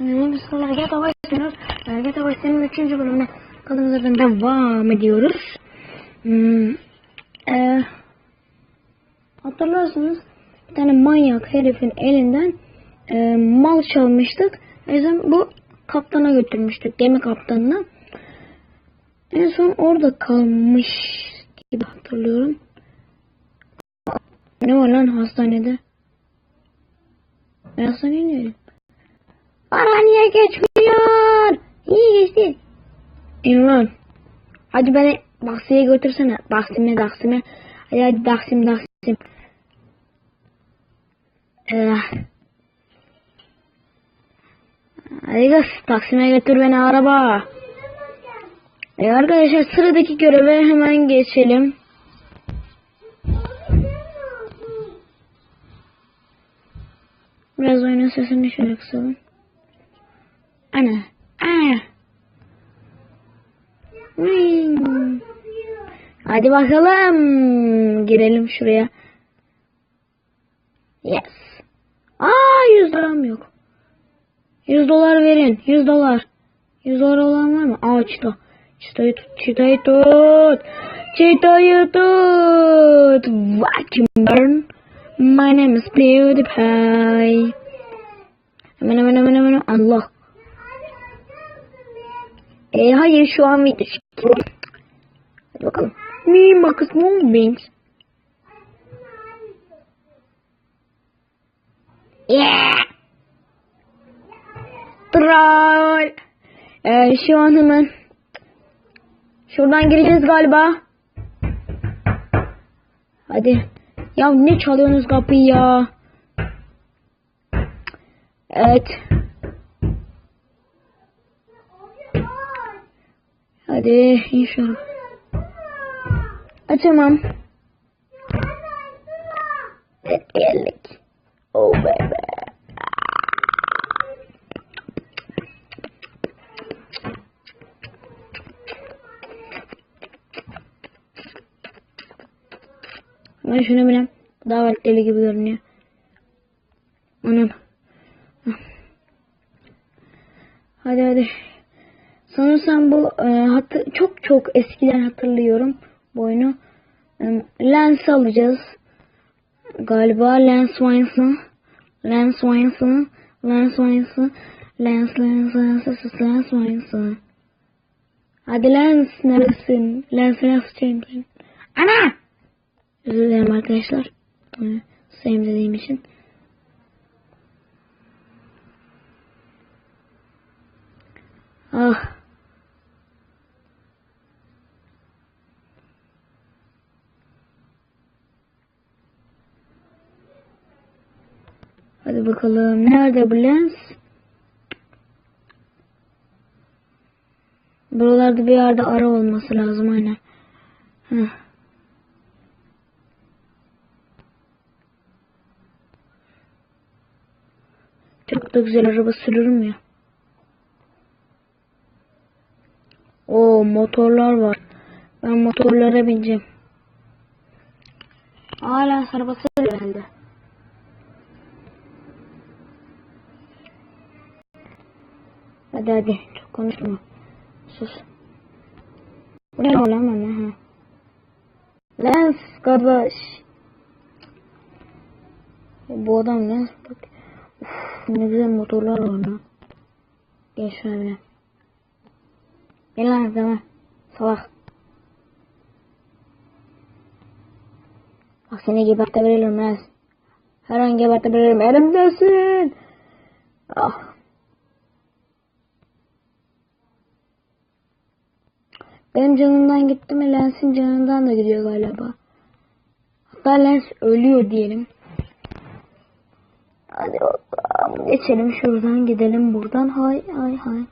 Sonra GTA. Ee, GTA başlıyoruz. Üçüncü bölümde kaldığımız yerden devam ediyoruz. Hmm, e, hatırlarsınız bir tane manyak herifin elinden e, mal çalmıştık. O yüzden bu kaptana götürmüştük. Gemi kaptanına. En son orada kalmış gibi hatırlıyorum. Ne var lan hastanede? Ben hastaneye niye? Para niye geçmiyor? İyi geçti. İmran. Hadi beni Baksi'ye götürsene. Baksime Daksime. Hadi hadi Daksim Daksim. Ee, hadi kız Taksim'e götür beni araba. E arkadaşlar sıradaki göreve hemen geçelim. Biraz oyunun sesini şöyle kısalım. Ana. Ana. Hadi bakalım. Girelim şuraya. Yes. Aa 100 liram yok. 100 dolar verin. 100 dolar. 100 dolar olan var mı? Aa çita. Çitayı tut. Çitayı tut. Çitayı tut. Vacuum burn. My name is PewDiePie. Hemen hemen hemen hemen. Allah. E hayır şu an video çekiyorum. Hadi bakalım. Me Marcus Movement. Yeah. Troll. Ee, şu an hemen şuradan gireceğiz galiba. Hadi. Ya ne çalıyorsunuz kapıyı ya? Evet. Hadi inşallah. Açamam. Geldik. Oh baby. Ben şunu bilem. Daha deli gibi görünüyor. Anam. Hadi hadi. Sanırsam bu e, hatı, çok çok eskiden hatırlıyorum bu oyunu. E, lens alacağız. Galiba Lens Wines'ı. Lens Wines'ı. Lens Wines'ı. Lens Lens Lens Lens Lens Wines'ı. Hadi Lens neresin? Lens Lens Chamberlain. Ana! Özür dilerim arkadaşlar. Sayım dediğim için. Ah. Hadi bakalım. Nerede bu lens? Buralarda bir yerde ara olması lazım aynen. Çok da güzel araba sürürüm ya. O motorlar var. Ben motorlara bineceğim. Hala arabası Hadi hadi çok konuşma. Sus. Bu ne lan bana ha? Lens kardeş. Bu adam ne? Bak. Uf, ne güzel motorlar var lan. Gel şöyle. Gel lan sana. Salak. Bak seni gebertebilirim ben. Her an gebertebilirim. Elimdesin. Ah. Benim canımdan gitti mi Lens'in canından da gidiyor galiba. Hatta Lens ölüyor diyelim. Hadi bakalım. Geçelim şuradan gidelim buradan. Hay hay hay.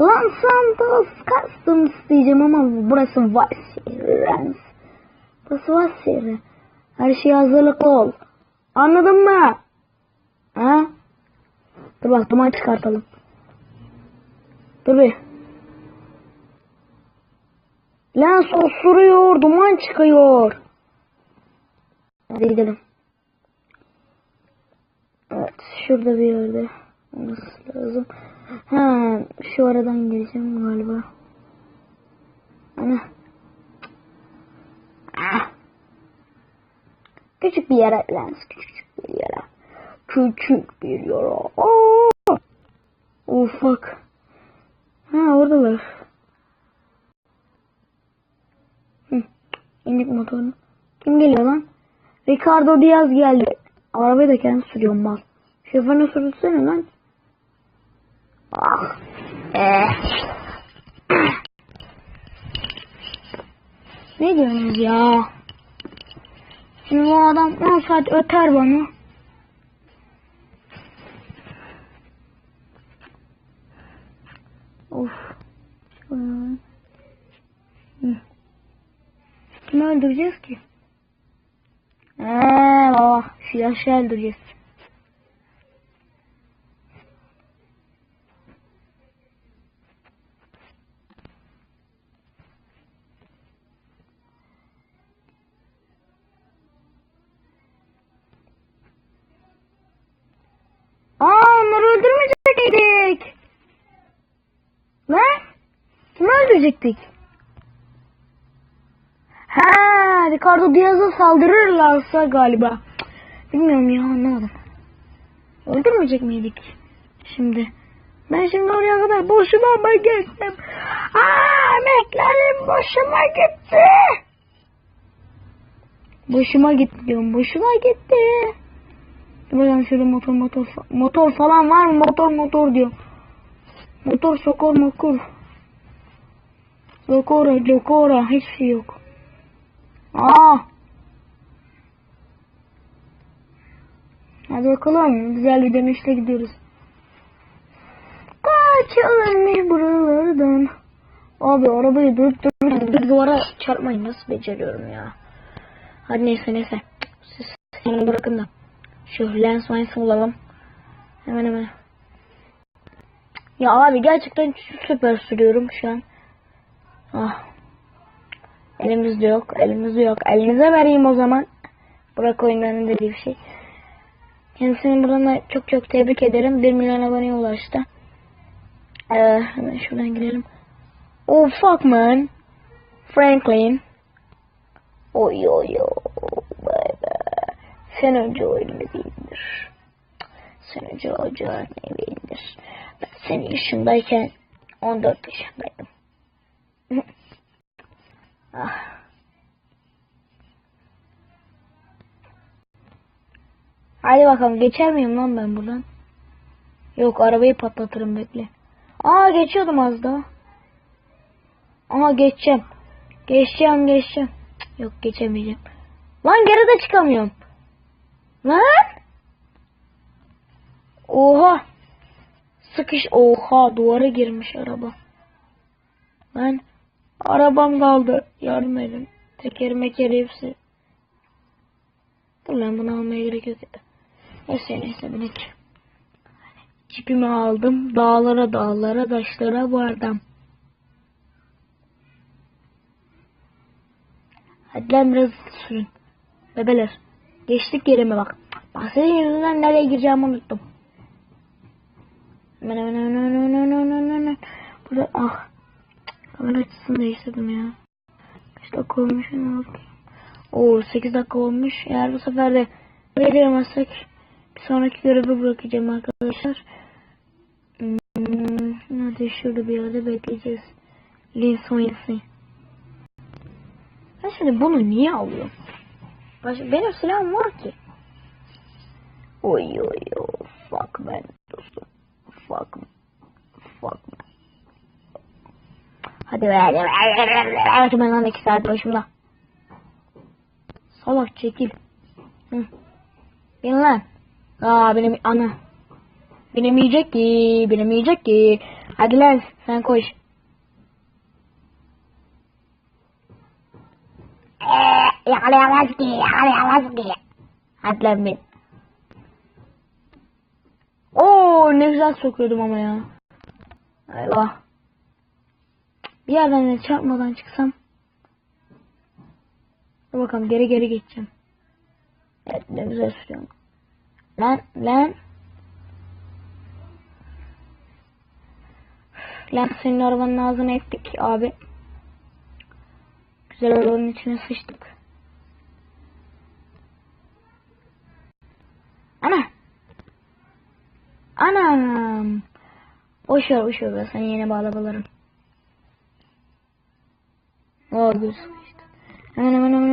Lan Santos Customs diyeceğim ama burası Vice Burası Vice Her şey hazırlıklı ol. Anladın mı? Ha? Dur bak duman çıkartalım. Dur bir. Lens osuruyor, duman çıkıyor. Hadi gidelim. Evet şurada bir yerde olması lazım. Ha şu aradan gireceğim galiba. Ana. Ah. Küçük bir yere lens küçük bir yere. Küçük bir yere. Aa! Ufak. Ha oradalar. İndik motorunu. Kim geliyor lan? Ricardo Diaz geldi. Arabayı da kendi sürüyorum mal. Şoförüne sürülsene lan. Ah. Eh. Ne diyorsunuz ya? Şimdi bu adam 10 saat öter bana. Of. Kimi öldüreceğiz ki? Eee baba şu yaşı öldüreceğiz. Aa onları öldürmeyecektik. Lan? Öldürecektik? Ha, Ricardo Diaz'a saldırırlarsa galiba. Bilmiyorum ya anlamadım. Öldürmeyecek miydik şimdi? Ben şimdi oraya kadar boşuna mı gittim? Aa, emeklerim boşuma gitti. Boşuma gitti diyorum. Boşuma gitti. Buradan şöyle motor motor motor falan var mı? Motor motor diyor. Motor sokor mokur. Lokora, lokora hiçbir şey yok. Aa. Hadi bakalım. Güzel bir dönüşle gidiyoruz. Kaçalım buralardan. Abi arabayı durup durup duvara çarpmayı nasıl beceriyorum ya. Hadi neyse neyse. Siz onu bırakın da. Şu lens lens bulalım. Hemen hemen. Ya abi gerçekten süper sürüyorum şu an. Ah. Elimizde yok. Elimizde yok. Elinize vereyim o zaman. Bırak oyunlarının dediği bir şey. Kendisini buradan da çok çok tebrik ederim. 1 milyon aboneye ulaştı. Ee, hemen şuradan girelim. Oh fuck man. Franklin. Oy oy oy. Baby. Sen önce oyunu indir. Sen önce ocağını indir. Ben senin yaşındayken 14 yaşındaydım. Ah. Hadi bakalım geçer miyim lan ben buradan? Yok arabayı patlatırım bekle. Aa geçiyordum az daha. Aha geçeceğim. Geçeceğim geçeceğim. Cık, Yok geçemeyeceğim. Lan geri de çıkamıyorum. Lan. Oha. Sıkış. Oha duvara girmiş araba. Lan. Arabam kaldı. Yardım edin. Teker meker hepsi. Dur lan bunu almaya gerek yok. Neyse neyse binek. Cipimi aldım. Dağlara dağlara taşlara vardım. Hadi lan biraz sürün. Bebeler. Geçtik yerime bak. Senin yüzünden nereye gireceğimi unuttum. Hemen hemen hemen hemen hemen. Burada ah. Kamera açısını değiştirdim ya. Kaç dakika olmuş bakayım. Oo 8 dakika olmuş. Eğer bu sefer de buraya giremezsek bir sonraki görevi bırakacağım arkadaşlar. Hmm, hadi şurada bir yerde bekleyeceğiz. Linson yesin. Ben şimdi bunu niye alıyorum? Baş benim silahım var ki. Oy oy oy. Fuck man dostum. Fuck. Fuck. Hadi be. Hadi be. Hadi ben lan iki saat başımda. Salak çekil. Hı. Bin lan. Aa benim ana. Binemeyecek ki. Binemeyecek ki. Hadi lan sen koş. Eee, yakalayamaz ki. Yakalayamaz ki. Hadi lan bin. Oo ne güzel sokuyordum ama ya. Eyvah. Bir yerden de çarpmadan çıksam. Dur bakalım geri geri geçeceğim. Evet ne güzel sürüyorum. Lan lan. Lan senin arabanın ağzına ettik abi. Güzel arabanın içine sıçtık. Ana. Anam. Boş ver boş ver ben sana yeni bağlamalarım. Oo göz sıkıştı. Hemen hemen hemen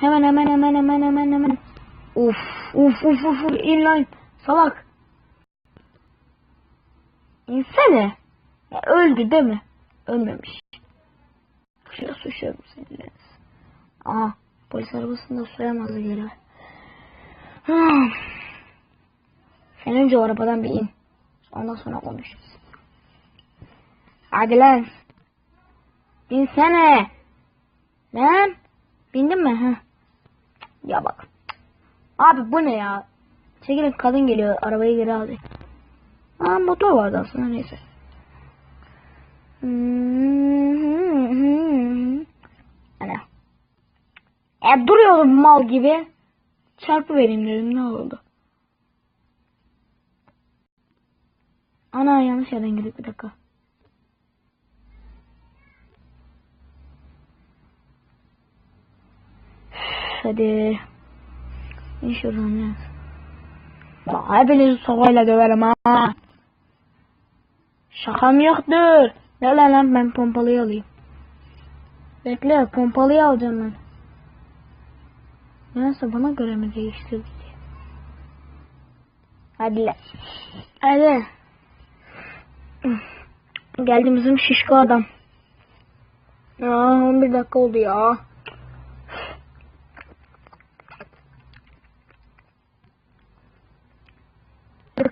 hemen hemen hemen hemen hemen hemen Uf uf uf uf uf inline salak. İnsene. Ya öldü değil mi? Ölmemiş. Şuraya suçlarım seni. Aa polis arabasında soyamazdı geri. Hmm. Sen önce o arabadan bir in. Ondan sonra konuşuruz. Hadi lan. Binsene. Lan. Bindin mi? Heh. Ya bak. Abi bu ne ya? Çekilin kadın geliyor. Arabayı geri aldı. Aa motor vardı aslında neyse. Ana. E duruyordum mal gibi. Çarpı vereyim dedim ne oldu? Ana yanlış yerden girdik bir dakika. Hadi. İn şuradan ya. Ya hepinizi sopayla döverim ha. Şakam yoktur. Ne lan lan ben pompalıyı alayım. Bekle pompalıyı alacağım ben. Neyse bana göre mi değiştirdi. Hadi lan. Hadi. Geldi bizim şişko adam. Ya 11 dakika oldu ya.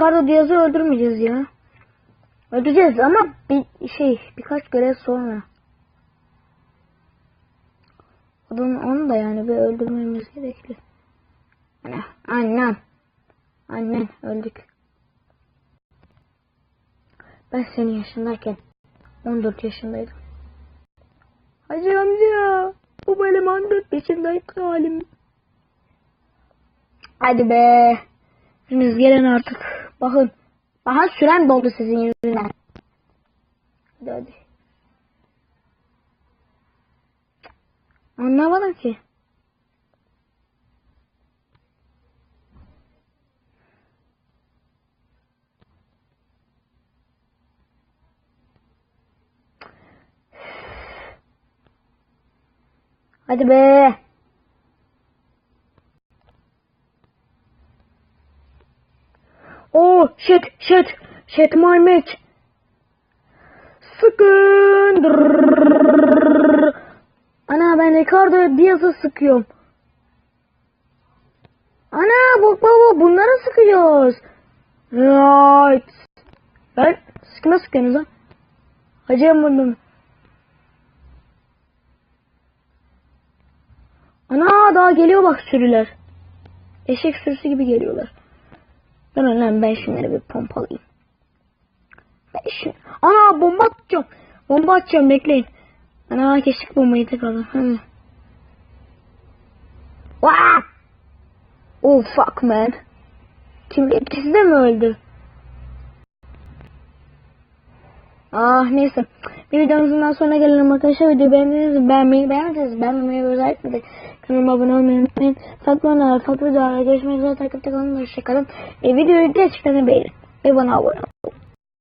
Ricardo Diaz'ı öldürmeyeceğiz ya. Öldüreceğiz ama bir şey birkaç görev sonra. Onun, onu da yani bir öldürmemiz gerekli. Annem. Annen öldük. Ben senin yaşındayken 14 yaşındaydım. Hacı amca bu benim 14 yaşındayken halim. Hadi be. Biriniz gelin artık. Bakın. Daha süren doldu sizin yüzünden. Hadi. Anlamadım ki. Hadi be. Oh shit shit shit my mate. Sıkın. Ana ben Ricardo Diaz'ı sıkıyorum. Ana bak baba bunları sıkıyoruz. Right. Ben kime sıkıyorsunuz lan? Hacı'ya vurdum. Ana daha geliyor bak sürüler. Eşek sürüsü gibi geliyorlar. Ben lan ben şunları bir pompalayayım. Ben şu... Ana bomba atacağım. Bomba atacağım bekleyin. Ana kestik bombayı tekrardan. Vaa! Oh fuck man. Kim ikisi de mi öldü? Ah neyse. Bir videomuzun sonuna gelelim arkadaşlar. Videoyu beğendiyseniz beğenmeyi beğendiyseniz beğenmeyi özellikle kanalıma abone olmayı unutmayın. Farklı olanlar, farklı videolarla görüşmek üzere. Takipte kalın. Hoşçakalın. E, videoyu gerçekten beğenin. Ve bana abone olun.